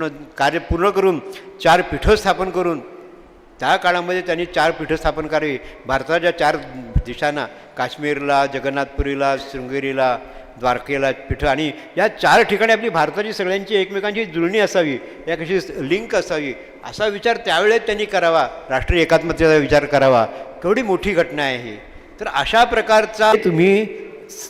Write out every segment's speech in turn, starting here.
कार्य पूर्ण करून चार पीठं स्थापन करून त्या काळामध्ये त्यांनी चार पीठं स्थापन करावी. भारताच्या चार दिशांना काश्मीरला जगन्नाथपुरीला शृंगेरीला द्वारकेला पीठं आणि या चार ठिकाणी आपली भारताची सगळ्यांची एकमेकांची जुळणी असावी या कशी लिंक असावी असा विचार त्यावेळेस त्यांनी करावा. राष्ट्रीय एकात्मतेचा विचार करावा. केवढी मोठी घटना आहे ही. तर अशा प्रकारचा तुम्ही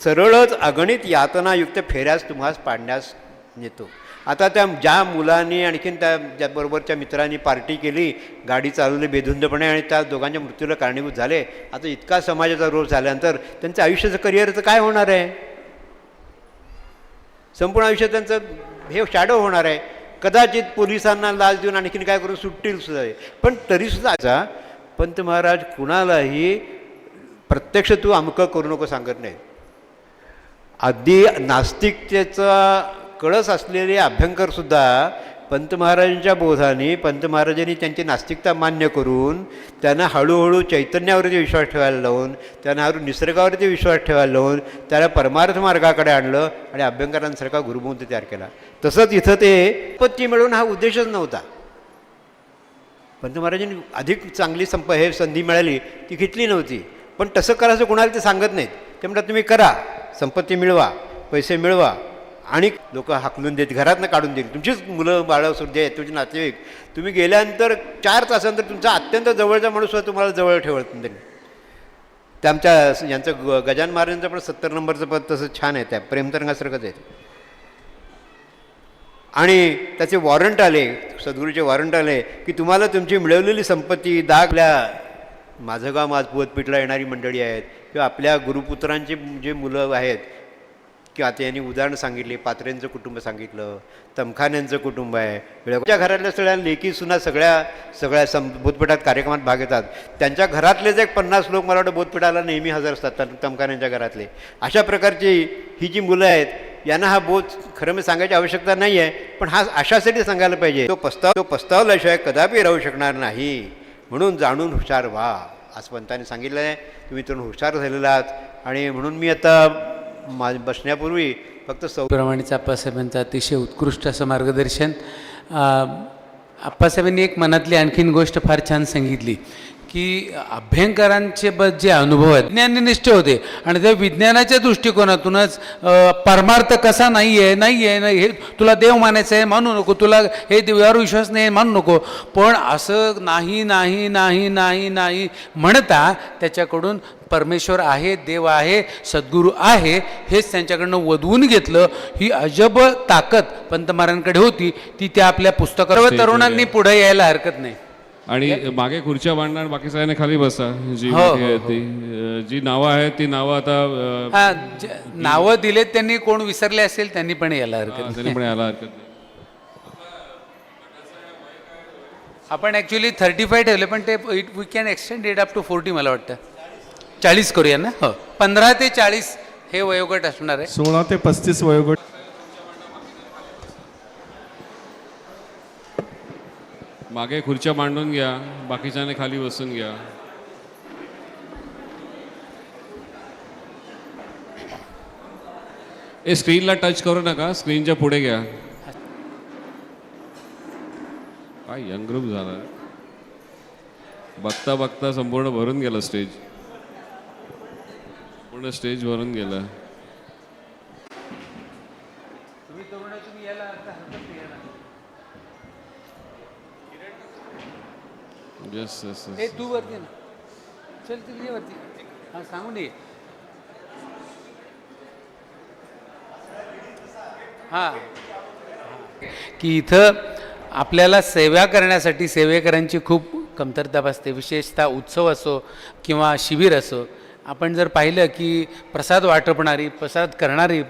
सरळच अगणित यातनायुक्त फेऱ्यास तुम्हाला पाडण्यास नेतो. आता त्या ज्या मुलांनी आणखीन त्या ज्याबरोबरच्या मित्रांनी पार्टी केली गाडी चालवली बेधुंदपणे आणि त्या दोघांच्या मृत्यूला कारणीभूत झाले आता इतका समाजाचा रोल झाल्यानंतर त्यांचं आयुष्याचं करिअरचं काय होणार आहे? संपूर्ण आयुष्य त्यांचं हे शॅडो होणार आहे. कदाचित पोलिसांना लाच देऊन आणखीन काय करून सुटतील सुद्धा पण तरीसुद्धा पंत महाराज कुणालाही प्रत्यक्ष तू अमकं करू नको सांगत नाही अगदी नास्तिकतेचा कळस असलेले अभ्यंकरसुद्धा पंत महाराजांच्या बोधाने पंत महाराजांनी त्यांची नास्तिकता मान्य करून त्यांना हळूहळू चैतन्यावरती विश्वास ठेवायला लावून त्यांना हळू निसर्गावरती विश्वास ठेवायला लावून त्याला परमार्थ मार्गाकडे आणलं आणि अभ्यंकरांसारखा गुरुबंध तयार केला. तसंच इथं ते उत्पत्ती मिळवून हा उद्देशच नव्हता. पंत महाराजांनी अधिक चांगली संप हे संधी मिळाली ती घेतली नव्हती. पण तसं करायचं कोणाला ते सांगत नाहीत. ते म्हणतात तुम्ही करा. संपत्ती मिळवा पैसे मिळवा. आणि लोक हाकलून देत घरातनं काढून देईल तुमचीच मुलं बाळं सुद्धा आहेत तुमचे नातेवाईक तुम्ही गेल्यानंतर चार तासानंतर तुमचा अत्यंत जवळचा माणूस सुद्धा तुम्हाला जवळ ठेवत नाही. त्या आमच्या यांचं ग गजान महाराजांचं पण सत्तर नंबरचं पद तसं छान आहे त्या प्रेमतरंगासारखंच आहे आणि त्याचे वॉरंट आले सद्गुरूचे वॉरंट आले की तुम्हाला तुमची मिळवलेली संपत्ती दागल्या माझं गाव माझ पिठला येणारी मंडळी आहेत किंवा आपल्या गुरुपुत्रांची जे मुलं आहेत किंवा आता यांनी उदाहरण सांगितले पात्रेंचं कुटुंब सांगितलं तमखान्यांचं कुटुंब आहे. वेळच्या घरातल्या सगळ्या लेखी सुना सगळ्या सगळ्या सं बोधपीठात कार्यक्रमात भाग घेतात. त्यांच्या घरातलेच एक पन्नास लोक मला वाटतं बोधपीठाला नेहमी हजर असतात तमखान्यांच्या घरातले. अशा प्रकारची ही जी मुलं आहेत यांना हा बोध खरं मी सांगायची आवश्यकता नाही आहे पण हा अशासाठी सांगायला पाहिजे. तो पस्ताव तो पस्तावल्याशिवाय कदापि राहू शकणार नाही. म्हणून जाणून हुशार व्हा आज पंतांनी सांगितलं आहे तुम्ही तरुण हुशार झालेला आहात. आणि म्हणून मी आता मा बसण्यापूर्वी फक्त सौप्रमाणेच आप्पासाहेबांचं अतिशय उत्कृष्ट असं मार्गदर्शन. आप्पासाहेबांनी एक मनातली आणखीन गोष्ट फार छान सांगितली की अभ्यंकरांचे ब जे अनुभव आहेत ज्ञाननिष्ठ होते. आणि ते विज्ञानाच्या दृष्टिकोनातूनच परमार्थ कसा नाही आहे नाही आहे नाही हे तुला देव मानायचं आहे मानू नको. तुला हे देवावर विश्वास नाही आहे, मानू नको. पण असं नाही नाही नाही नाही नाही म्हणता त्याच्याकडून परमेश्वर आहे देव आहे सद्गुरू आहे हेच त्यांच्याकडनं वधवून घेतलं. ही अजब ताकद पंतमारांकडे होती ती त्या आपल्या पुस्तकात सर्व तरुणांनी पुढे यायला हरकत नाही. आणि मागे खुर्च्या मांडणार बाकी सगळ्यांनी खाली बसा. जी हो, हो, आहेत ती. अं, जी नावं आहेत ती नावं आता अं, हा ज- नावं दिलेत त्यांनी कोण विसरले असेल त्यांनी पण यायला हरकत हा, नाही. त्यांनी पण यायला हरकत नाही. आपण ॲक्च्युली थर्टी फाय ठेवले पण ते it we can extend it up to forty मला वाटतं. चाळीस करूया ना? हो. पंधरा ते चाळीस हे वयोगट असणार आहे. सोळा ते पस्तीस वयोगट. मागे खुर्च्या मांडून घ्या बाकीच्याने खाली बसून घ्या. ए स्क्रीनला टच करू नका स्क्रीनच्या पुढे घ्या. काय यंग ग्रुप झाला. बघता बघता संपूर्ण भरून गेलं स्टेज. पूर्ण स्टेज भरून गेलं. येस येस ए तू वरती ना. चल तू ये वरती. हा सांगून ये. हां. की इथं आपल्याला सेवा करण्यासाठी सेवेकरांची खूप कमतरता भासते. विशेषतः उत्सव असो किंवा शिबिर असो. आपण जर पाहिलं की प्रसाद वाटपणारी प्रसाद करणारी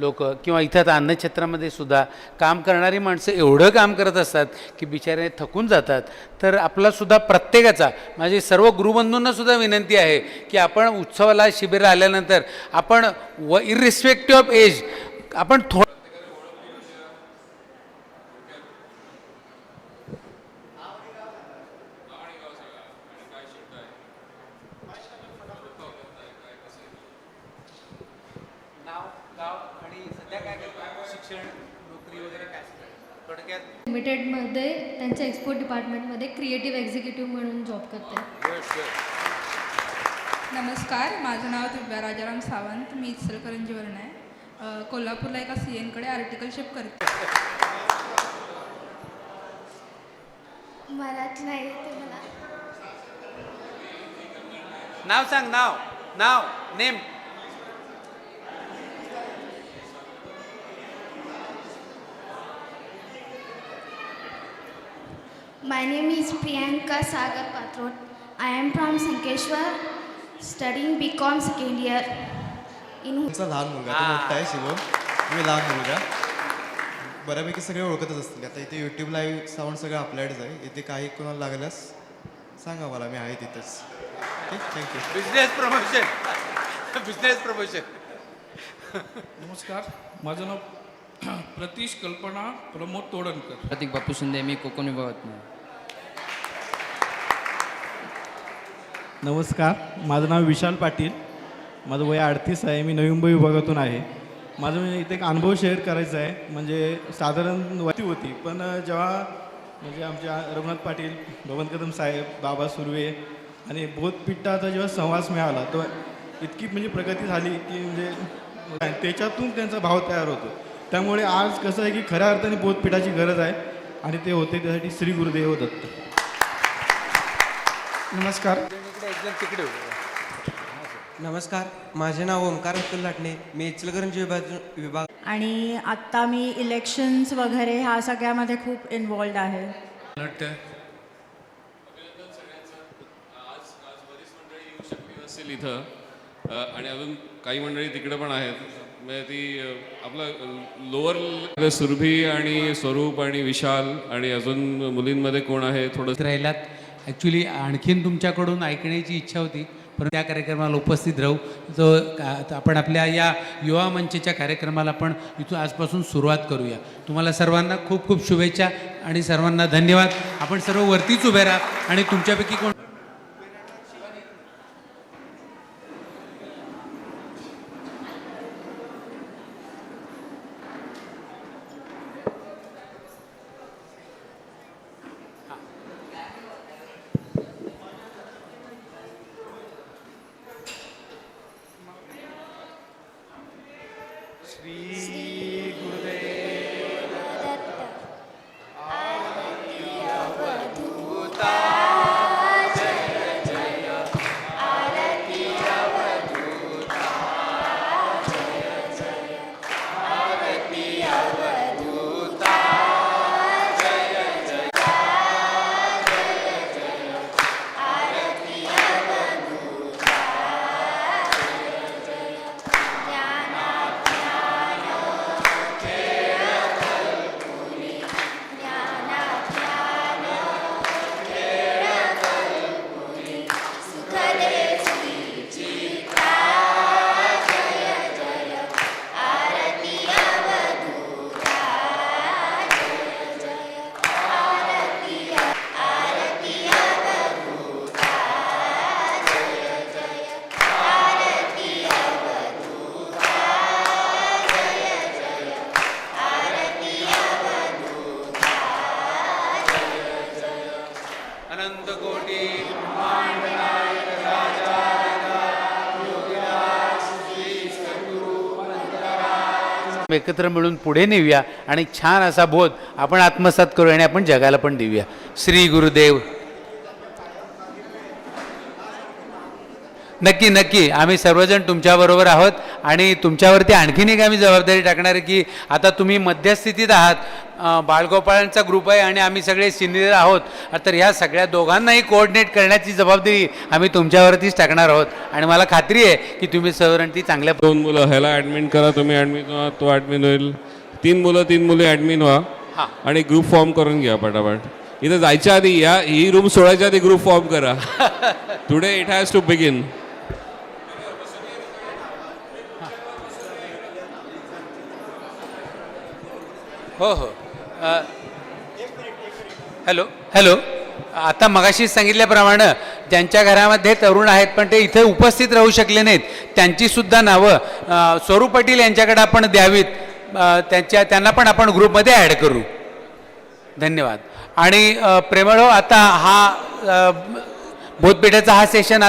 लोक किंवा इथं आता अन्नक्षेत्रामध्ये सुद्धा काम करणारी माणसं एवढं काम करत असतात की बिचारे थकून जातात. तर आपलासुद्धा प्रत्येकाचा माझी सर्व गुरुबंधूंनासुद्धा विनंती आहे की आपण उत्सवाला शिबिर आल्यानंतर आपण व इरिस्पेक्टिव्ह ऑफ एज आपण थोडं नाव गाव आणि सध्या काय करतो शिक्षण नोकरी वगैरे काय थोडक्यात लिमिटेडमध्ये त्यांच्या एक्सपोर्ट डिपार्टमेंटमध्ये क्रिएटिव्ह एक्झिक्युटिव्ह म्हणून जॉब करते. नमस्कार माझं नाव दिव्या राजाराम सावंत मी इचलकरंजीवरून आहे. कोल्हापूरला एका सी एनकडे आर्टिकलशिप करते. मराठ नाही येते मला. नाव सांग नाव. नाव name. My name is Priyanka Sagar Patrot. I am from Sankeshwar, studying BCom second year. In तुमचा लहान मुलगा तो मोठा आहे शिवम. मी लहान मुलगा. बऱ्यापैकी सगळे ओळखतच असतील. आता इथे यूट्यूब लाईव्ह साऊंड सगळं आपल्याकडेच आहे इथे काही कोणाला लागल्यास सांगा मला मी आहे तिथेच. ठीक? Thank you business promotion business promotion नमस्कार. माझं नाव प्रतीश कल्पना प्रमोद तोडणकर प्रतीक बापू शिंदे मी कोकण विभागात नमस्कार माझं नाव विशाल पाटील. माझं वय अडतीस आहे मी नवी मुंबई विभागातून आहे. माझं म्हणजे इथे एक अनुभव शेअर करायचा आहे म्हणजे साधारण वती होती पण जेव्हा म्हणजे आमच्या रघुनाथ पाटील भवन कदम साहेब बाबा सुर्वे आणि बोधपिठाचा जेव्हा सहवास मिळाला तो इतकी म्हणजे प्रगती झाली की म्हणजे त्याच्यातून त्यांचा भाव तयार होतो. त्यामुळे आज कसं आहे की खऱ्या अर्थाने बोधपीठाची गरज आहे आणि ते होते त्यासाठी श्री गुरुदेव दत्त. नमस्कार. तिकडे नमस्कार माझे नाव ओंकार अतुल लाटणे मी इचलकरंजी विभाग विभाग आणि आत्ता मी इलेक्शन्स वगैरे ह्या सगळ्यामध्ये खूप इन्वॉल्ड आहे. इथं. आणि अजून काही मंडळी तिकडे पण आहेत. म्हणजे ती आपलं लोअर सुरभी आणि स्वरूप आणि विशाल आणि अजून मुलींमध्ये कोण आहे थोडं राहिलात. ॲक्च्युली आणखीन तुमच्याकडून ऐकण्याची इच्छा होती पण त्या कार्यक्रमाला उपस्थित राहू. जो आता आपण आपल्या या युवा मंचच्या कार्यक्रमाला आपण इथून आजपासून सुरुवात करूया. तुम्हाला सर्वांना खूप खूप शुभेच्छा आणि सर्वांना धन्यवाद. आपण सर्व वरतीच उभे राहा आणि तुमच्यापैकी कोण एकत्र मिळून पुढे नेऊया आणि छान असा बोध आपण आत्मसात करूया आणि आपण जगाला पण देऊया. श्री गुरुदेव नक्की नक्की. आम्ही सर्वजण तुमच्याबरोबर आहोत आणि तुमच्यावरती आणखीन एक आम्ही जबाबदारी टाकणार आहे की आता तुम्ही मध्यस्थितीत आहात. बाळगोपाळांचा ग्रुप आहे आणि आम्ही सगळे सिनियर आहोत. तर ह्या सगळ्या दोघांनाही कोऑर्डिनेट करण्याची जबाबदारी आम्ही तुमच्यावरतीच टाकणार आहोत. आणि मला खात्री आहे की तुम्ही सर्वांनी ती चांगल्या दोन मुलं ह्याला ॲडमिन करा तुम्ही ॲडमिन व्हा तो ॲडमिन होईल. तीन मुलं तीन मुले ॲडमिन व्हा. आणि ग्रुप फॉर्म करून घ्या पटापट. इथं जायच्या आधी या ही रूम सोडायच्या आधी ग्रुप फॉर्म करा. Today it has to begin हो हो. हॅलो. हॅलो. आता मगाशी सांगितल्याप्रमाणे ज्यांच्या घरामध्ये तरुण आहेत पण ते इथे उपस्थित राहू शकले नाहीत. त्यांची सुद्धा नावं स्वरूप पाटील यांच्याकडे आपण द्यावीत. त्यांच्या त्यांना पण आपण ग्रुपमध्ये ॲड करू. धन्यवाद. आणि प्रेमळ आता हा बोधपेठाचा हा सेशन